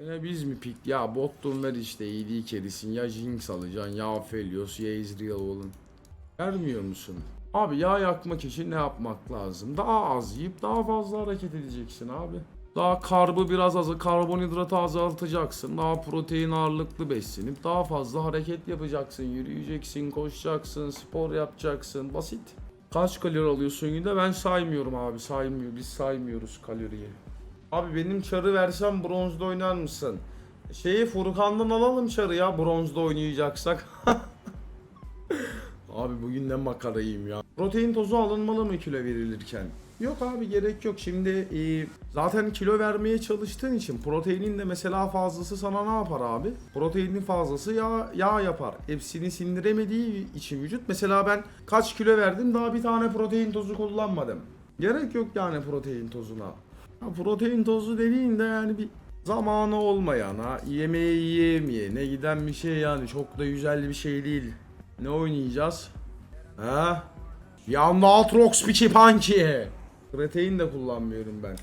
Yine biz mi pik? Ya Bottom ver işte AD kerisin. Ya Jinx alacaksın ya Aphelios ya Ezreal oğlum. Vermiyor musun? Abi yağ yakmak için ne yapmak lazım? Daha az yiyip daha fazla hareket edeceksin abi. Daha karbı biraz az, karbonhidratı azaltacaksın. Daha protein ağırlıklı beslenip daha fazla hareket yapacaksın. Yürüyeceksin, koşacaksın, spor yapacaksın. Basit. Kaç kalori alıyorsun günde? Ben saymıyorum abi. Saymıyor. Biz saymıyoruz kaloriyi. Abi benim çarı versem bronzda oynar mısın? Şeyi Furkan'dan alalım çarı ya bronzda oynayacaksak. Abi bugün ne makarayım ya. Protein tozu alınmalı mı kilo verilirken? Yok abi gerek yok. Şimdi e, zaten kilo vermeye çalıştığın için proteinin de mesela fazlası sana ne yapar abi? Proteinin fazlası yağ, yağ yapar. Hepsini sindiremediği için vücut. Mesela ben kaç kilo verdim daha bir tane protein tozu kullanmadım. Gerek yok yani protein tozuna. Protein tozu dediğinde yani bir zamanı olmayan ha yemeği yiyemeyene giden bir şey yani çok da güzel bir şey değil. Ne oynayacağız? Ha? Bir anda Aatrox biçi panki. Protein de kullanmıyorum ben.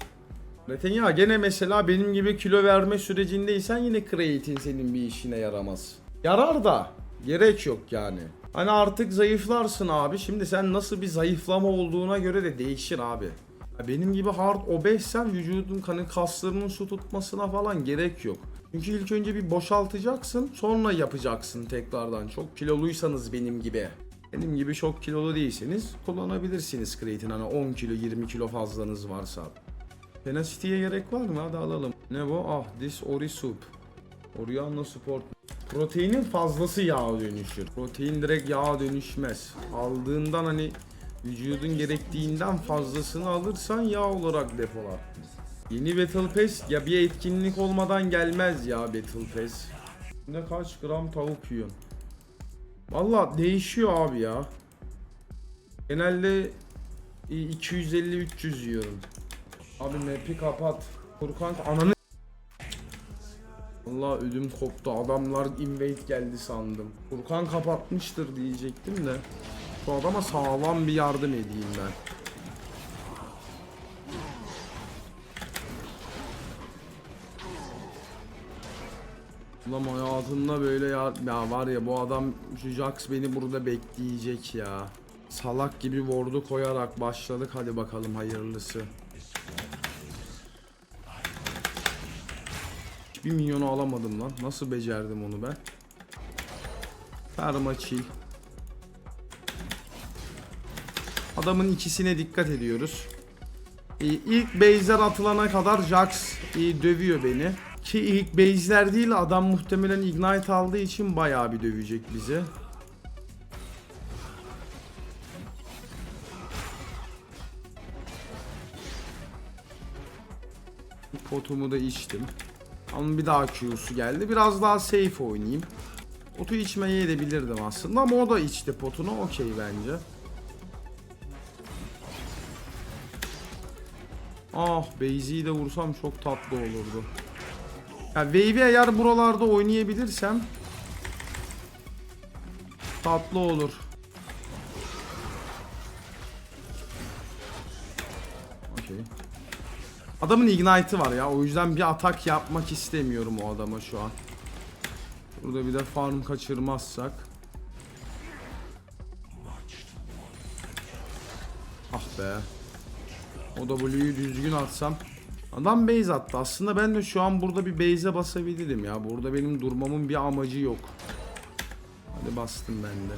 Protein ya gene mesela benim gibi kilo verme sürecindeysen yine kreatin senin bir işine yaramaz. Yarar da gerek yok yani. Hani artık zayıflarsın abi. Şimdi sen nasıl bir zayıflama olduğuna göre de değişir abi. Benim gibi hard obezsen vücudun hani kaslarının su tutmasına falan gerek yok. Çünkü ilk önce bir boşaltacaksın sonra yapacaksın tekrardan. Çok kiloluysanız benim gibi. Benim gibi çok kilolu değilseniz kullanabilirsiniz kreatin hani 10 kilo 20 kilo fazlanız varsa. Tenacity'ye gerek var mı? Hadi alalım. Ne bu? Ah this ori soup. Oriana Sport. Proteinin fazlası yağa dönüşür. Protein direkt yağa dönüşmez. Aldığından hani vücudun gerektiğinden fazlasını alırsan yağ olarak depolar. Yeni Battle Pass ya bir etkinlik olmadan gelmez ya Battle Pass. Ne kaç gram tavuk yiyorsun? Valla değişiyor abi ya. Genelde e, 250-300 yiyorum. Abi map'i kapat. Furkan ananı Allah ödüm koptu. Adamlar invade geldi sandım. Furkan kapatmıştır diyecektim de. Şu adama sağlam bir yardım edeyim ben. Ulan hayatında böyle ya, ya var ya bu adam şu Jax beni burada bekleyecek ya. Salak gibi ward'u koyarak başladık hadi bakalım hayırlısı. Hiçbir minyonu alamadım lan. Nasıl becerdim onu ben? Perma chill. Adamın ikisine dikkat ediyoruz. Ee, ilk base'ler atılana kadar Jax e, dövüyor beni. Ki ilk base'ler değil adam muhtemelen ignite aldığı için bayağı bir dövecek bizi. Potumu da içtim. Ama bir daha Q'su geldi. Biraz daha safe oynayayım. Potu içmeye edebilirdim aslında ama o da içti potunu. Okey bence. Ah Beyzi'yi de vursam çok tatlı olurdu. Ya Wave'i eğer buralarda oynayabilirsem tatlı olur. Okey. Adamın ignite'ı var ya o yüzden bir atak yapmak istemiyorum o adama şu an. Burada bir de farm kaçırmazsak. Ah be. O W'yu düzgün atsam. Adam base attı. Aslında ben de şu an burada bir base'e basabilirim ya. Burada benim durmamın bir amacı yok. Hadi bastım ben de.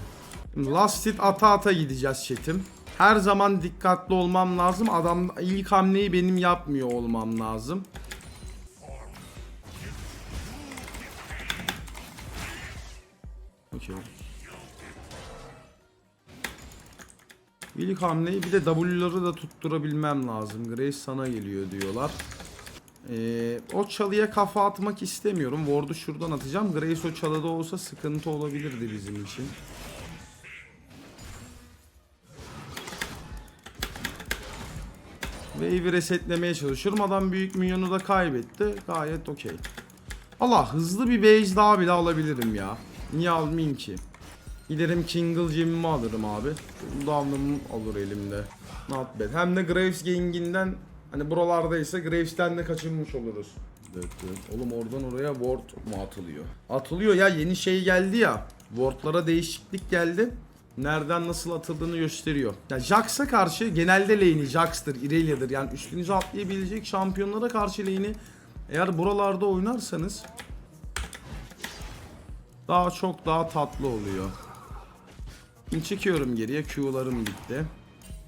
Şimdi last hit ata ata gideceğiz chat'im. Her zaman dikkatli olmam lazım. Adam ilk hamleyi benim yapmıyor olmam lazım. İlk hamleyi bir de W'ları da tutturabilmem lazım. Grace sana geliyor diyorlar. Ee, o çalıya kafa atmak istemiyorum. Ward'u şuradan atacağım. Grace o çalıda olsa sıkıntı olabilirdi bizim için. Wave'i resetlemeye çalışıyorum. Adam büyük minyonu da kaybetti. Gayet okey. Allah hızlı bir base daha bile alabilirim ya. Niye almayayım ki? Giderim Kingle Gem'imi alırım abi. Down'um olur elimde. Not bad. Hem de Graves Gang'inden hani buralardaysa Graves'ten de kaçınmış oluruz. Evet, evet. Oğlum oradan oraya ward mu atılıyor? Atılıyor ya yeni şey geldi ya. Wardlara değişiklik geldi. Nereden nasıl atıldığını gösteriyor. Ya Jax'a karşı genelde lane'i Jax'tır, Irelia'dır. Yani üstünüze atlayabilecek şampiyonlara karşı lane'i eğer buralarda oynarsanız daha çok daha tatlı oluyor. Şimdi çekiyorum geriye. Q'larım bitti.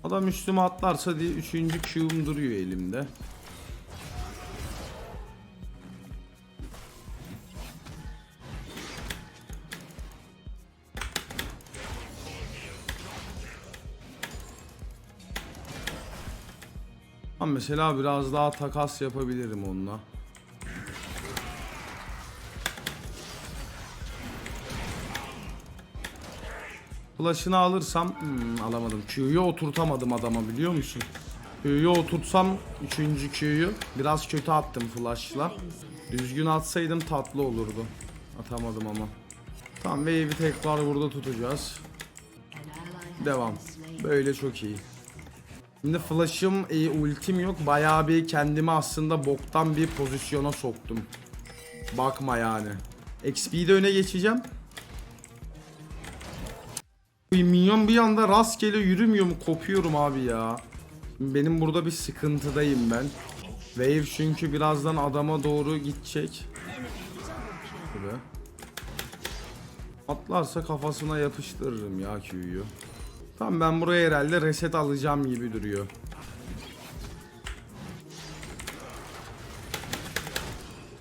Adam üstüme atlarsa diye 3. Q'um duruyor elimde. Ama mesela biraz daha takas yapabilirim onunla. Flash'ını alırsam hmm, alamadım. Q'yu oturtamadım adama biliyor musun? Q'yu oturtsam 3. Q'yu biraz kötü attım flash'la. Düzgün atsaydım tatlı olurdu. Atamadım ama. Tamam wave'i tekrar burada tutacağız. Devam. Böyle çok iyi. Şimdi flash'ım, e, ultim yok. Bayağı bir kendimi aslında boktan bir pozisyona soktum. Bakma yani. XP'de öne geçeceğim. Minyon bir anda rastgele yürümüyor mu? Kopuyorum abi ya. Benim burada bir sıkıntıdayım ben. Wave çünkü birazdan adama doğru gidecek. Şöyle. Atlarsa kafasına yapıştırırım ya Q'yu. Tamam ben buraya herhalde reset alacağım gibi duruyor.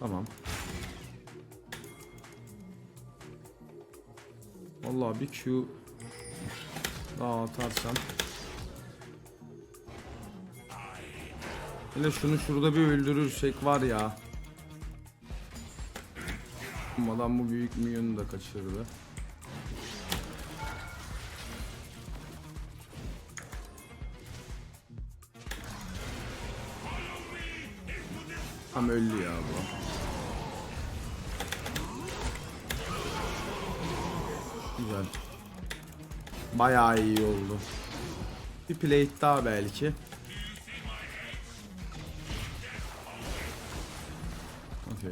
Tamam. Vallahi bir Q daha atarsam. Hele şunu şurada bir öldürürsek var ya. Adam bu büyük minyonu da kaçırdı. Tam öldü ya bu. Bayağı iyi oldu. Bir plate daha belki. Okey.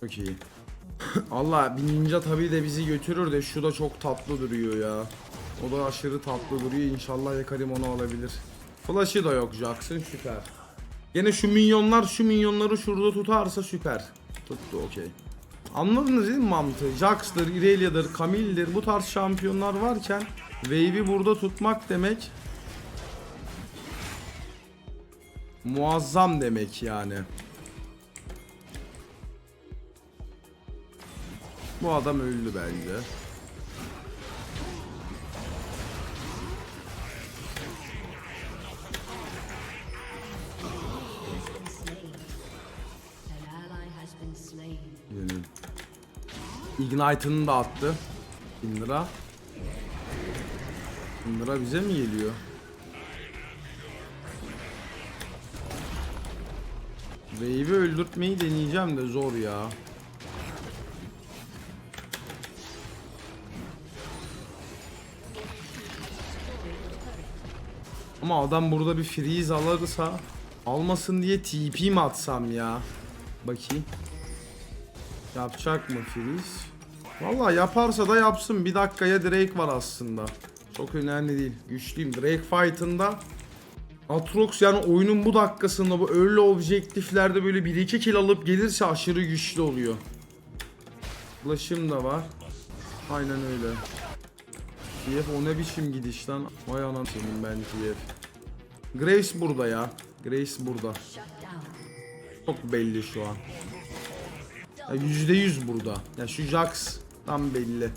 Çok iyi. Allah bir ninja tabii de bizi götürür de şu da çok tatlı duruyor ya. O da aşırı tatlı duruyor. İnşallah Yakarim onu alabilir. Flash'ı da yok Jackson süper. Yine şu minyonlar şu minyonları şurada tutarsa süper. Tuttu okey. Anladınız değil mi mantığı? Jax'dır, Irelia'dır, Camille'dir bu tarz şampiyonlar varken Wave'i burada tutmak demek muazzam demek yani. Bu adam öldü bence. Ignite'ını da attı. Indra. Indra bize mi geliyor? Wave'i öldürtmeyi deneyeceğim de zor ya. Ama adam burada bir freeze alırsa almasın diye TP mi atsam ya? Bakayım. Yapacak mı Filiz? Valla yaparsa da yapsın. Bir dakikaya Drake var aslında. Çok önemli değil. Güçlüyüm. Drake fight'ında Atrox yani oyunun bu dakikasında bu early objektiflerde böyle 1-2 kill alıp gelirse aşırı güçlü oluyor. Flash'ım da var. Aynen öyle. TF o ne biçim gidiş lan. Vay anam senin ben TF. Grace burada ya. Grace burada. Çok belli şu an. Ya %100 burada. Ya şu Jax tam belli.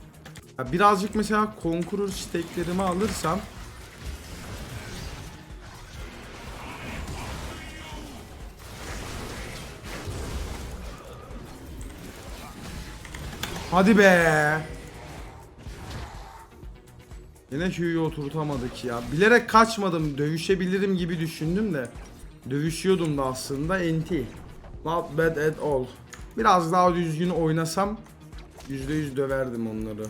Ya birazcık mesela Conqueror steklerimi alırsam Hadi be. Yine Q'yu oturtamadık ya. Bilerek kaçmadım. Dövüşebilirim gibi düşündüm de. Dövüşüyordum da aslında. NT. Not bad at all. Biraz daha düzgün oynasam %100 döverdim onları.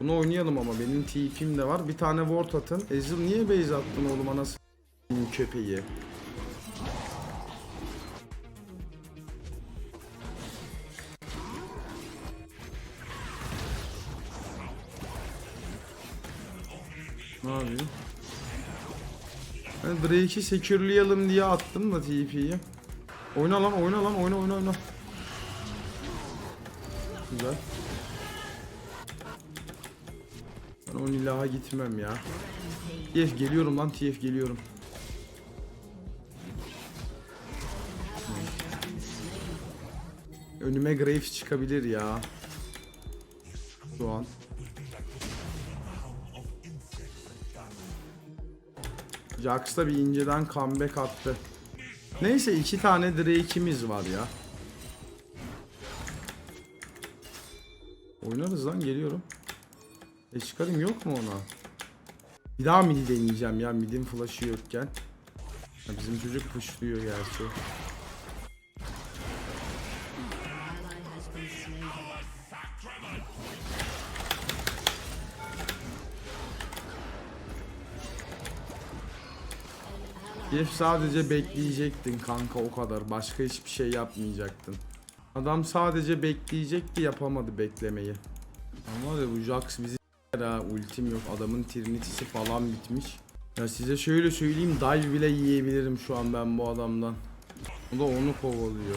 Bunu oynayalım ama benim TP'm de var. Bir tane ward atın. Ezil niye base attın oğlum anasını köpeği? Ne yapıyor? Ben Drake'i secureleyelim diye attım da TP'yi. Oyna lan oyna lan oyna oyna oyna. Güzel. Ben o nilaha gitmem ya. TF geliyorum lan TF geliyorum. Önüme Graves çıkabilir ya. Şu an. Jax da bir inceden comeback attı. Neyse iki tane Drake'imiz var ya. Oynarız lan geliyorum. E çıkarım yok mu ona? Bir daha mid deneyeceğim ya midin flash'ı yokken. Ha, bizim çocuk pushluyor gerçi. Yef sadece bekleyecektin kanka o kadar. Başka hiçbir şey yapmayacaktın. Adam sadece bekleyecekti yapamadı beklemeyi. Ama de bu Jax bizi ha ultim yok adamın Trinity'si falan bitmiş. Ya size şöyle söyleyeyim dive bile yiyebilirim şu an ben bu adamdan. O da onu kovalıyor.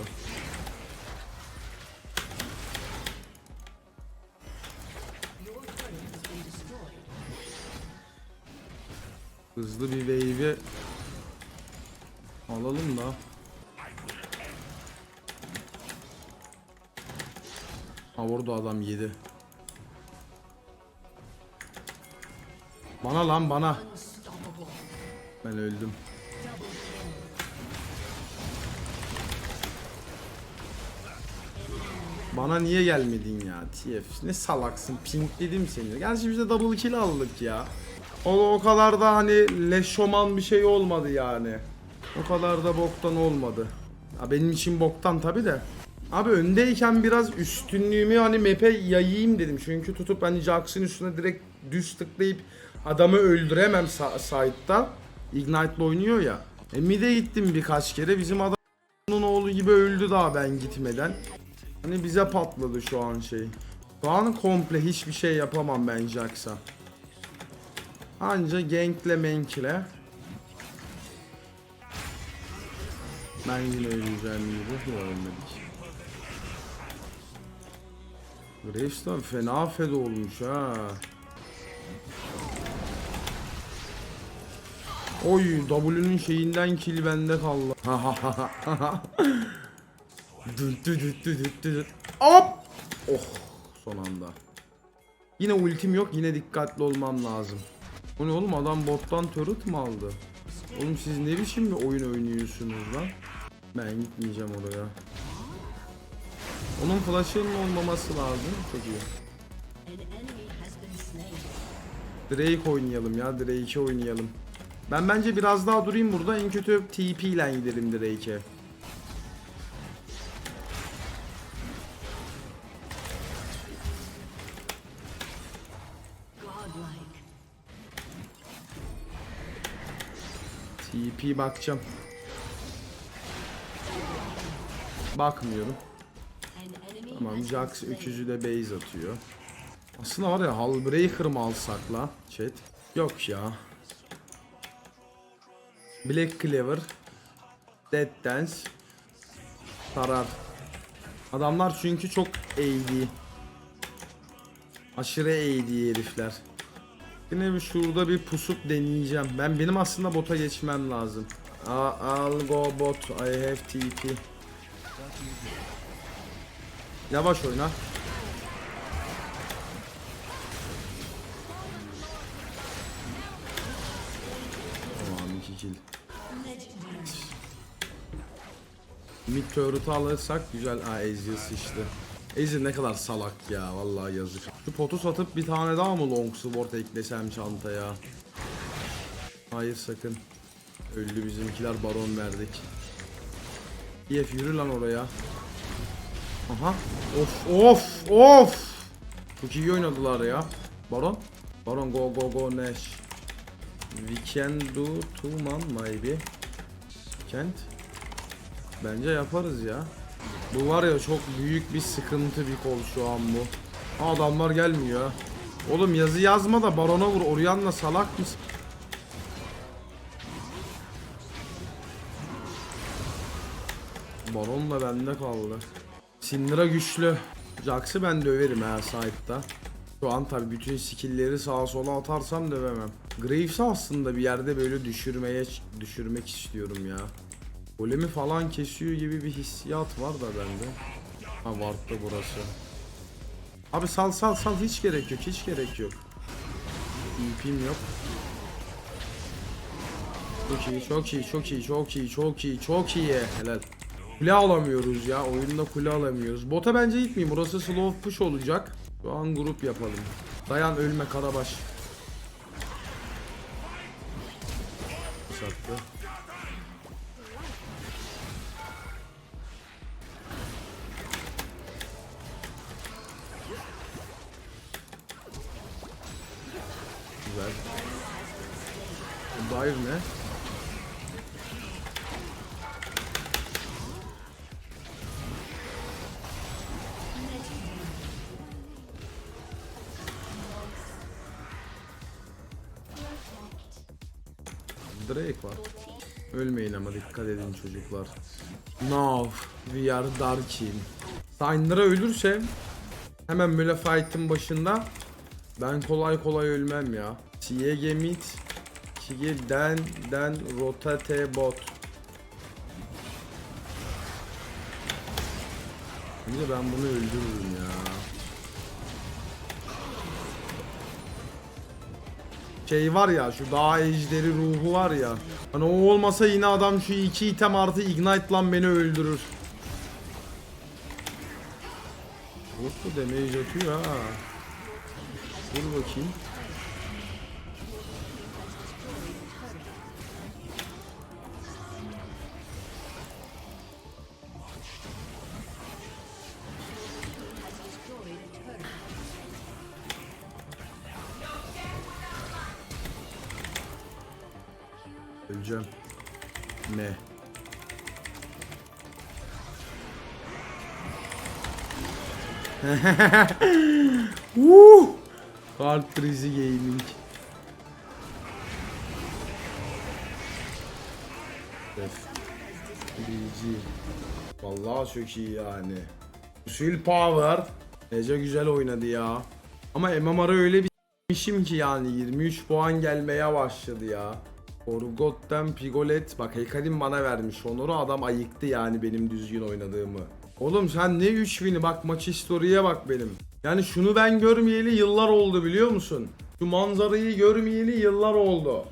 Hızlı bir wave'i alalım da. Ha orada adam yedi. Bana lan bana. Ben öldüm. Bana niye gelmedin ya TF? Ne salaksın pinkledim seni. Gerçi biz de double kill aldık ya. O o kadar da hani leşoman bir şey olmadı yani. O kadar da boktan olmadı. Ya benim için boktan tabi de. Abi öndeyken biraz üstünlüğümü hani map'e yayayım dedim. Çünkü tutup hani Jax'ın üstüne direkt düz tıklayıp adamı öldüremem sa- side'da. Ignite'la oynuyor ya. E mid'e gittim birkaç kere. Bizim adam onun oğlu gibi öldü daha ben gitmeden. Hani bize patladı şu an şey. Şu an komple hiçbir şey yapamam ben Jax'a. Anca gankle menkle. Ben yine öleceğim gibi. Yok de fena fed olmuş ha. Oy W'nun şeyinden kill bende kaldı. Düt düt düt düt düt düt. Hop! Oh son anda. Yine ultim yok yine dikkatli olmam lazım. Bu ne oğlum adam bottan turret mı aldı? Oğlum siz ne biçim bir oyun oynuyorsunuz lan? Ben gitmeyeceğim oraya. Onun flash'ının olmaması lazım. Slain. Drake oynayalım ya. Drake'i oynayalım. Ben bence biraz daha durayım burada. En kötü TP ile gidelim Drake'e. TP bakacağım. Bakmıyorum. Been Jax slain. öküzü de base atıyor. Aslında var ya Hullbreaker mı alsak la chat? Yok ya. Black Cleaver. Dead Dance. Tarar. Adamlar çünkü çok AD. Aşırı AD herifler. Yine bir şurada bir pusup deneyeceğim. Ben benim aslında bota geçmem lazım. I'll go bot. I have TP. Yavaş oyna. Tamam 2 kill. Mid turret'ı alırsak güzel. Aa Ezreal sıçtı. Ezreal ne kadar salak ya vallahi yazık. Şu potu satıp bir tane daha mı long sword eklesem çantaya? Hayır sakın. Öldü bizimkiler baron verdik. EF yürü lan oraya. Aha. Of of of. Çok iyi oynadılar ya. Baron. Baron go go go Nash. We can do two man maybe. Can't. Bence yaparız ya. Bu var ya çok büyük bir sıkıntı bir kol şu an bu. Adamlar gelmiyor. Oğlum yazı yazma da barona vur. Orion'la salak mısın? Baron da bende kaldı. Syndra güçlü. Jax'ı ben döverim ha side'da. Şu an tabi bütün skill'leri sağa sola atarsam dövemem. Graves'i aslında bir yerde böyle düşürmeye düşürmek istiyorum ya. Golemi falan kesiyor gibi bir hissiyat var da bende. Ha Ward'da burası. Abi sal sal sal hiç gerek yok hiç gerek yok. EP'm yok. Çok iyi çok iyi çok iyi çok iyi çok iyi çok iyi helal. Kule alamıyoruz ya oyunda kule alamıyoruz. Bota bence gitmeyeyim burası slow push olacak. Şu an grup yapalım. Dayan ölme Karabaş. Sattı. Drake var. Ölmeyin ama dikkat edin çocuklar. Now we are Darkin. Syndra ölürse hemen böyle fight'ın başında ben kolay kolay ölmem ya. Siege mid Siege den den rotate bot. Bence ben bunu öldürürüm ya. Şey var ya şu dağ ejderi ruhu var ya. Hani o olmasa yine adam şu iki item artı ignite lan beni öldürür. Vurdu damage atıyor ha. Vur bakayım. Öleceğim. Ne? Woo! Hard Trizy Gaming. BG. Vallahi çok iyi yani. Usul Power. Nece güzel oynadı ya. Ama MMR'a öyle bir s**mişim ki yani 23 puan gelmeye başladı ya. Orgot'tan Pigolet bak Hekarim bana vermiş onuru adam ayıktı yani benim düzgün oynadığımı. Oğlum sen ne 3000'i bak maç historiye bak benim. Yani şunu ben görmeyeli yıllar oldu biliyor musun? Şu manzarayı görmeyeli yıllar oldu.